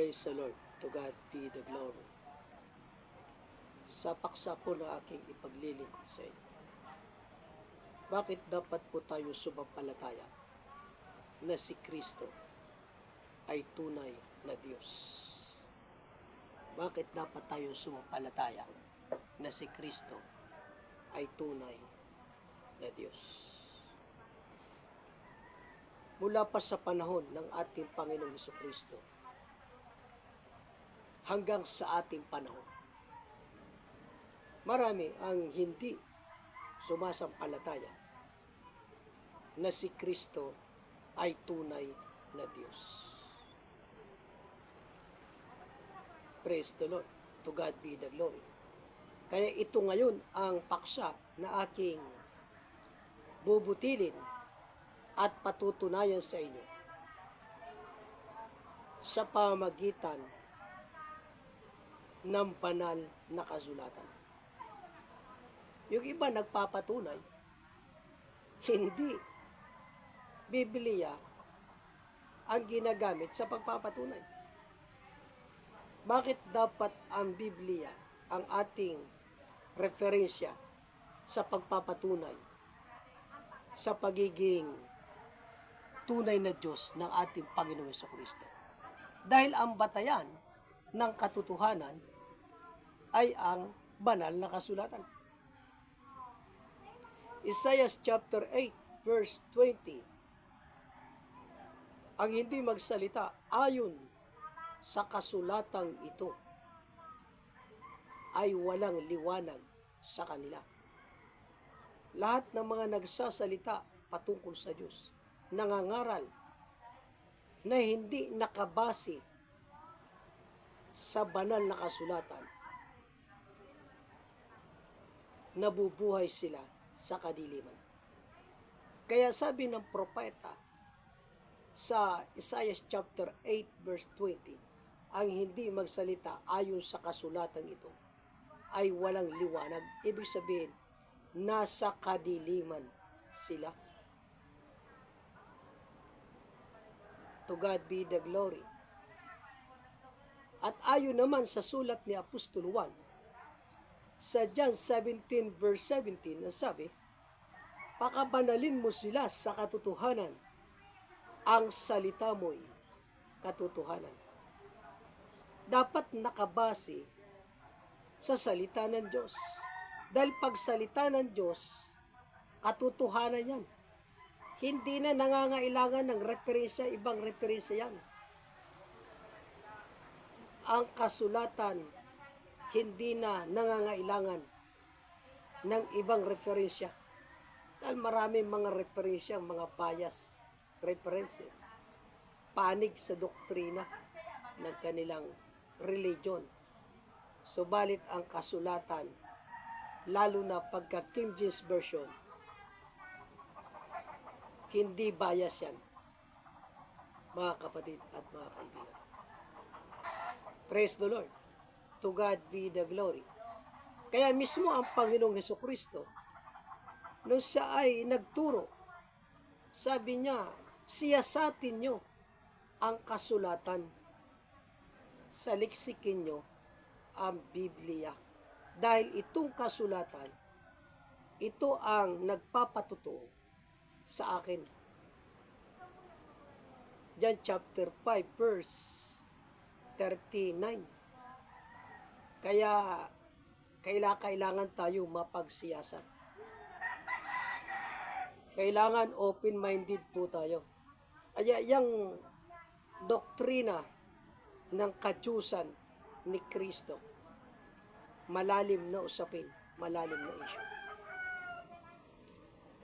Praise the Lord. To God be the glory. Sa paksa po na aking ipaglilingkod sa inyo. Bakit dapat po tayo sumampalataya na si Kristo ay tunay na Diyos? Bakit dapat tayo sumampalataya na si Kristo ay tunay na Diyos? Mula pa sa panahon ng ating Panginoong Kristo hanggang sa ating panahon, marami ang hindi sumasampalataya na si Kristo ay tunay na Diyos. Praise the Lord. To God be the glory. Kaya ito ngayon ang paksa na aking bubutilin at patutunayan sa inyo sa pamagitan ng banal na kasulatan. Yung iba nagpapatunay, hindi Biblia ang ginagamit sa pagpapatunay. Bakit dapat ang Biblia ang ating referensya sa pagpapatunay sa pagiging tunay na Diyos ng ating Panginoong Heso Kristo? Dahil ang batayan ng katotohanan ay ang banal na kasulatan. Isaiah chapter 8 verse 20 Ang hindi magsalita ayon sa kasulatang ito ay walang liwanag sa kanila. Lahat ng mga nagsasalita patungkol sa Diyos, nangangaral na hindi nakabase sa banal na kasulatan, nabubuhay sila sa kadiliman. Kaya sabi ng propeta sa Isaiah chapter 8 verse 20, ang hindi magsalita ayon sa kasulatan ito ay walang liwanag. Ibig sabihin, nasa kadiliman sila. To God be the glory. At ayon naman sa sulat ni Apostol 1, sa John 17 verse 17 na sabi, Pakabanalin mo sila sa katotohanan, ang salita mo'y katotohanan. Dapat nakabase sa salita ng Diyos. Dahil pag salita ng Diyos, katotohanan yan. Hindi na nangangailangan ng referensya, ibang referensya yan. Ang kasulatan, hindi na nangangailangan ng ibang referensya. Dahil marami mga referensya, mga bias reference. Panig sa doktrina ng kanilang religion. Subalit ang kasulatan, lalo na pagka King James Version, hindi bias yan, mga kapatid at mga kaibigan. Praise the Lord. To God be the glory. Kaya mismo ang Panginoong Heso Kristo, nung siya ay nagturo, sabi niya, siyasatin nyo ang kasulatan sa liksikin nyo ang Biblia. Dahil itong kasulatan, ito ang nagpapatutuo sa akin. John chapter 5 verse 39. Kaya kaila kailangan tayo mapagsiyasat. Kailangan open-minded po tayo. Kaya yung doktrina ng katyusan ni Kristo, malalim na usapin, malalim na issue.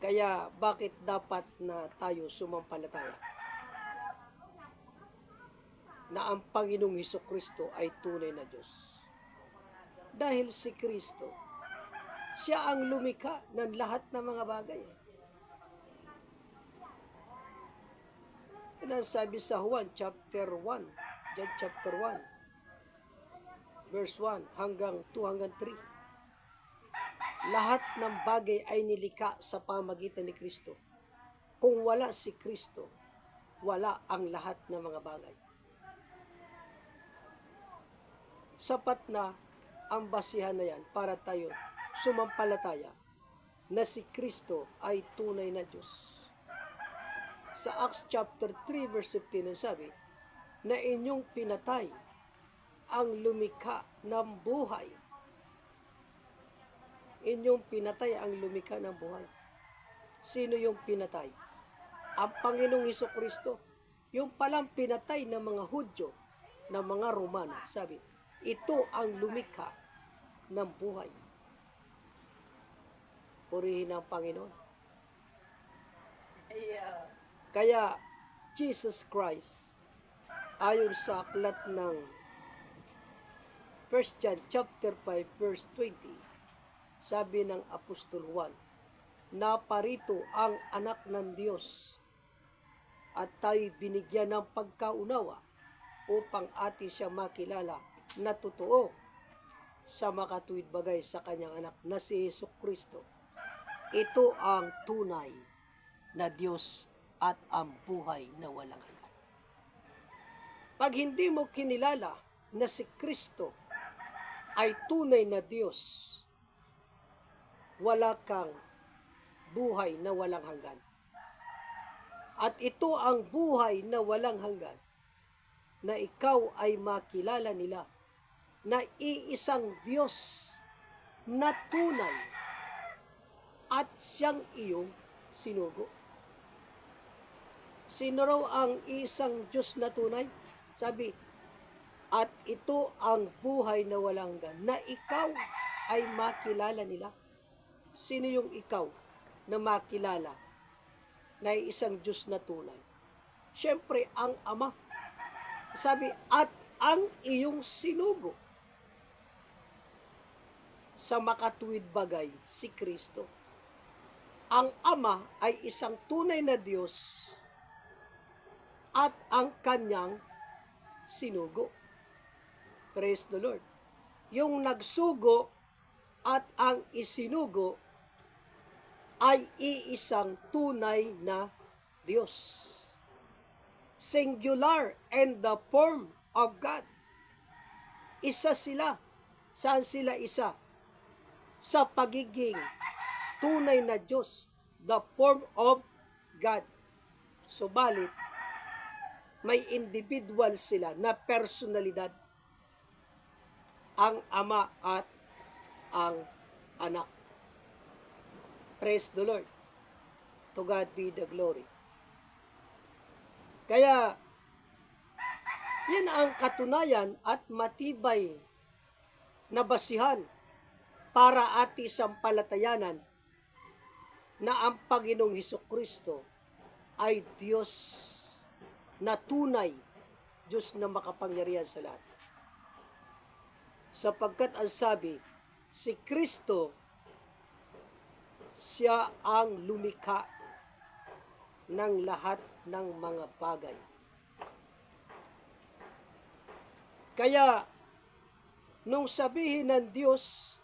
Kaya bakit dapat na tayo sumampalataya? Na ang Panginoong Heso Kristo ay tunay na Diyos. Dahil si Kristo, siya ang lumika ng lahat ng mga bagay. Yan ang sabi sa Juan chapter 1, John chapter 1, verse 1 hanggang 2 hanggang 3. Lahat ng bagay ay nilika sa pamagitan ni Kristo. Kung wala si Kristo, wala ang lahat ng mga bagay. sapat na ang basihan na yan para tayo sumampalataya na si Kristo ay tunay na Diyos. Sa Acts chapter 3 verse 15 ang sabi, na inyong pinatay ang lumikha ng buhay. Inyong pinatay ang lumikha ng buhay. Sino yung pinatay? Ang Panginoong Heso Kristo. Yung palang pinatay ng mga Hudyo, ng mga Romano. Sabi, ito ang lumikha ng buhay. Purihin ang Panginoon. Kaya, Jesus Christ, ayon sa aklat ng 1 John chapter 5 verse 20, sabi ng Apostol Juan, naparito ang anak ng Diyos at tayo binigyan ng pagkaunawa upang atin siya makilala na totoo sa makatuwid bagay sa kanyang anak na si Yesu Kristo. Ito ang tunay na Diyos at ang buhay na walang hanggan. Pag hindi mo kinilala na si Kristo ay tunay na Diyos, wala kang buhay na walang hanggan. At ito ang buhay na walang hanggan, na ikaw ay makilala nila na iisang Diyos na tunay at siyang iyong sinugo. Sino raw ang isang Diyos na tunay? Sabi, at ito ang buhay na walang hanggan, na ikaw ay makilala nila. Sino yung ikaw na makilala na isang Diyos na tunay? Siyempre, ang Ama. Sabi, at ang iyong sinugo sa makatuwid bagay si Kristo. Ang Ama ay isang tunay na Diyos at ang kanyang sinugo. Praise the Lord. Yung nagsugo at ang isinugo ay iisang tunay na Diyos. Singular and the form of God. Isa sila. Saan sila isa? Sa pagiging tunay na Diyos. The form of God. Subalit, may individual sila na personalidad ang ama at ang anak. Praise the Lord. To God be the glory. Kaya, yan ang katunayan at matibay na basihan para ati sampalatayanan na ang Panginoong Heso Kristo ay Diyos na tunay, Diyos na makapangyarihan sa lahat. Sapagkat ang sabi, si Kristo, siya ang lumikha ng lahat ng mga bagay. Kaya, nung sabihin ng Diyos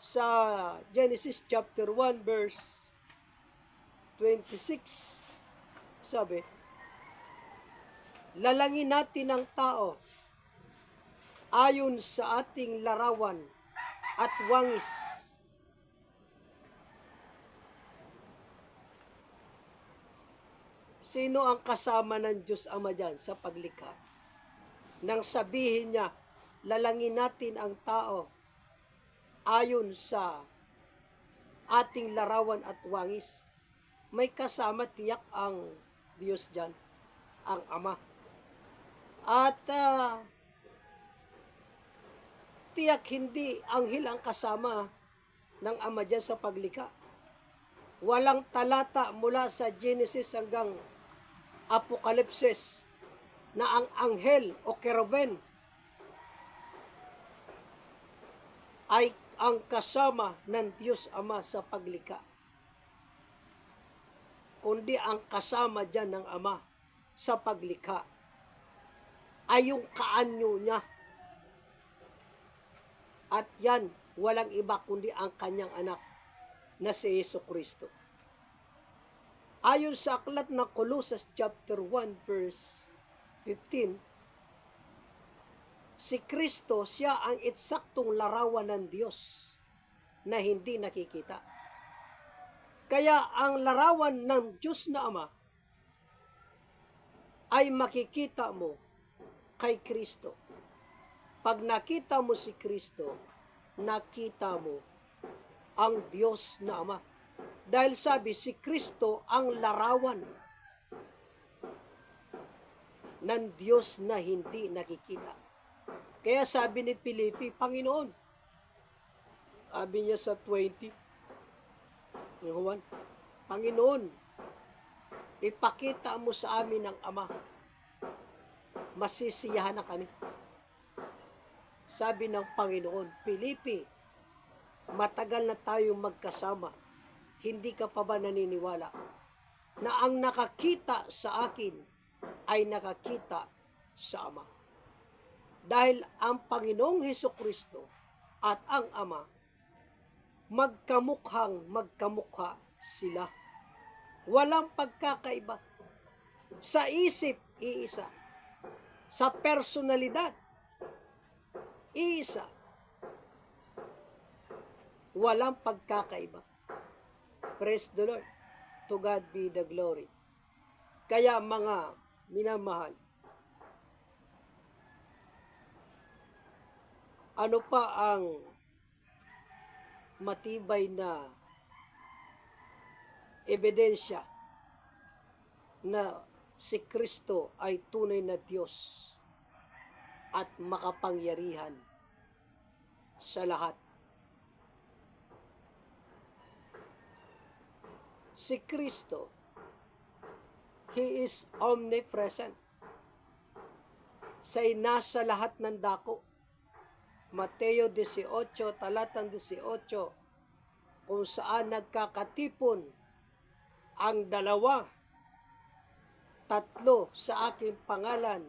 sa Genesis chapter 1 verse 26, sabi, lalangin natin ang tao ayon sa ating larawan at wangis. Sino ang kasama ng Diyos Ama dyan sa paglikha? Nang sabihin niya, lalangin natin ang tao ayon sa ating larawan at wangis. May kasama tiyak ang Diyos dyan, ang Ama. At uh, tiyak hindi anghel ang kasama ng Ama dyan sa paglikha. Walang talata mula sa Genesis hanggang Apokalipsis na ang anghel o keruben ay ang kasama ng Diyos Ama sa paglikha. Kundi ang kasama dyan ng Ama sa paglikha ay yung kaanyo niya. At yan, walang iba kundi ang kanyang anak na si Yesu Kristo. Ayon sa aklat na Colossus chapter 1 verse 15, Si Kristo, siya ang eksaktong larawan ng Diyos na hindi nakikita. Kaya ang larawan ng Diyos na Ama ay makikita mo kay Kristo. Pag nakita mo si Kristo, nakita mo ang Diyos na Ama. Dahil sabi, si Kristo ang larawan ng Diyos na hindi nakikita. Kaya sabi ni Pilipi, Panginoon, sabi niya sa 20, ni Juan, Panginoon, ipakita mo sa amin ang Ama. Masisiyahan na kami. Sabi ng Panginoon, Pilipi, matagal na tayong magkasama. Hindi ka pa ba naniniwala na ang nakakita sa akin ay nakakita sa Ama? Dahil ang Panginoong Heso Kristo at ang Ama, magkamukhang magkamukha sila. Walang pagkakaiba. Sa isip, iisa. Sa personalidad, iisa. Walang pagkakaiba. Praise the Lord. To God be the glory. Kaya mga minamahal, ano pa ang matibay na ebidensya na si Kristo ay tunay na Diyos at makapangyarihan sa lahat. Si Kristo, He is omnipresent. Siya'y nasa lahat ng dako. Mateo 18, talatang 18, kung saan nagkakatipon ang dalawa, tatlo sa aking pangalan,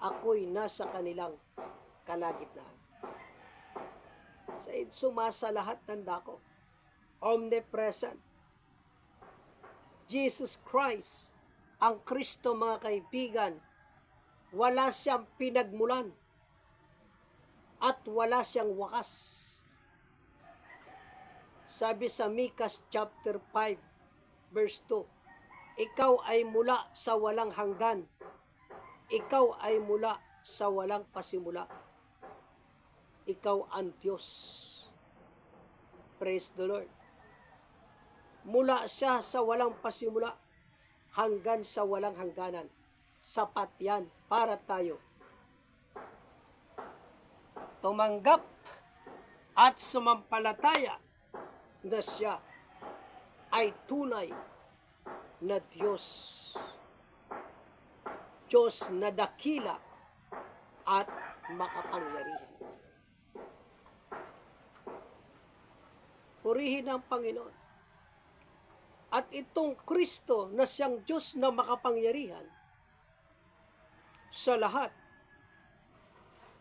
ako'y nasa kanilang kalagitnaan. Sa sumasa lahat ng dako. Omnipresent. Jesus Christ, ang Kristo mga kaibigan, wala siyang pinagmulan at wala siyang wakas. Sabi sa Mikas chapter 5 verse 2, Ikaw ay mula sa walang hanggan. Ikaw ay mula sa walang pasimula. Ikaw ang Diyos. Praise the Lord. Mula siya sa walang pasimula hanggang sa walang hangganan. Sapat yan para tayo tumanggap at sumampalataya na siya ay tunay na Diyos. Diyos na dakila at makapangyarihan. Purihin ang Panginoon. At itong Kristo na siyang Diyos na makapangyarihan sa lahat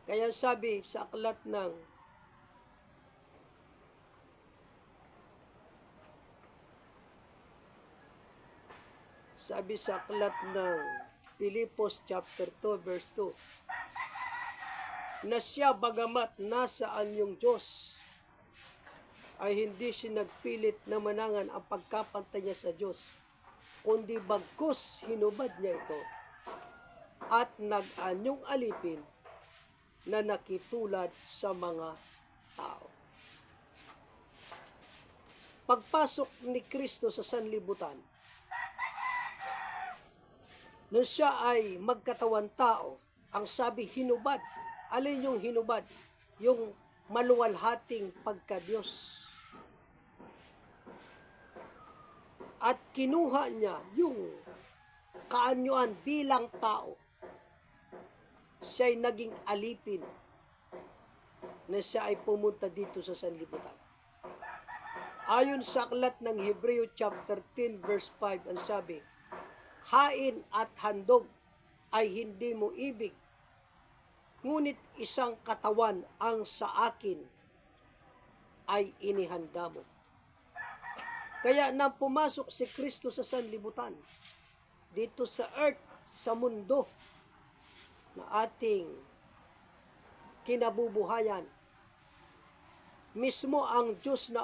kaya sabi sa aklat ng sabi sa aklat ng Pilipos chapter 2 verse 2 na siya bagamat nasaan yung Diyos ay hindi siya nagpilit na manangan ang pagkapantay niya sa Diyos kundi bagkus hinubad niya ito at nag-anyong alipin na nakitulad sa mga tao. Pagpasok ni Kristo sa sanlibutan, nung siya ay magkatawan tao, ang sabi hinubad. Alin yung hinubad? Yung maluwalhating pagka-Diyos. At kinuha niya yung kaanyuan bilang tao siya'y naging alipin na siya ay pumunta dito sa sanlibutan. Ayon sa aklat ng Hebreo chapter 10 verse 5 ang sabi, Hain at handog ay hindi mo ibig, ngunit isang katawan ang sa akin ay inihanda mo. Kaya nang pumasok si Kristo sa sanlibutan, dito sa earth, sa mundo, na ating kinabubuhayan. Mismo ang Diyos na